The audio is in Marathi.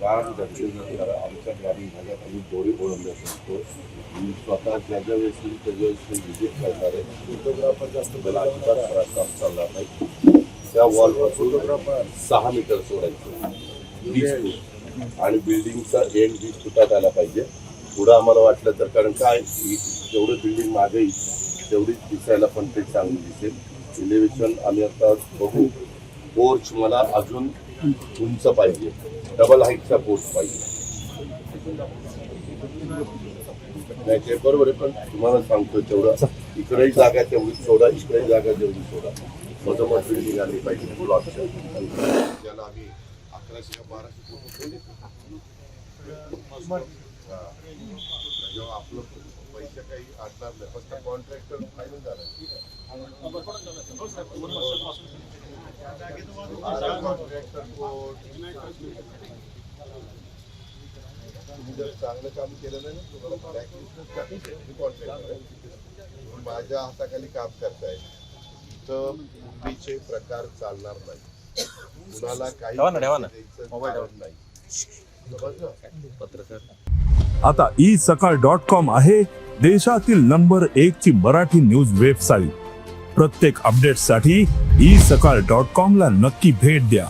कारण दक्षिण आमच्या गाडी भागात आम्ही दोरी ओळखल्या असतो मी स्वतः ज्या ज्या वेळेस येईल त्या वेळेस विजिट करणार आहे फोटोग्राफर जास्त मला अजिबात त्रास काम चालणार नाही. त्या वॉलवर फोटोग्राफर सहा मीटर सोडायचं. वीस फूट. आणि बिल्डिंगचा एंड वीस फुटात आला पाहिजे. पुढं आम्हाला वाटलं तर कारण काय ही- जेवढं बिल्डिंग मागे येईल तेवढीच दिसायला पण ते चांगली दिसेल. इलेव्हेशन आम्ही आता बघू. पोर्च मला अजून उंच पाहिजे. डबल हाईटचा पोस्ट पाहिजे. नाही ते बरोबर आहे पण तुम्हाला सांगतो तेवढं. इकडेही जागा तेवढी सोडा इकडेही जागा तेवढी सोडा. मधोमध बिल्डिंग आली पाहिजे ब्लॉकच्या ज्याला आम्ही अकराशे बाराशे जेव्हा आपलं पैसे काही आणणार नाही फक्त कॉन्ट्रॅक्टर फायनल झाला. तुम्ही जर चांगलं काम केलं नाही तुम्हाला माझ्या हाताखाली काम करताय. तर चुकीचे प्रकार चालणार नाही. कुणाला काही नाही. आता ई सकाळ डॉट कॉम आहे देशातील नंबर एक ची मराठी न्यूज वेबसाईट प्रत्येक अपडेटसाठी ई सकाळ डॉट कॉम ला नक्की भेट द्या.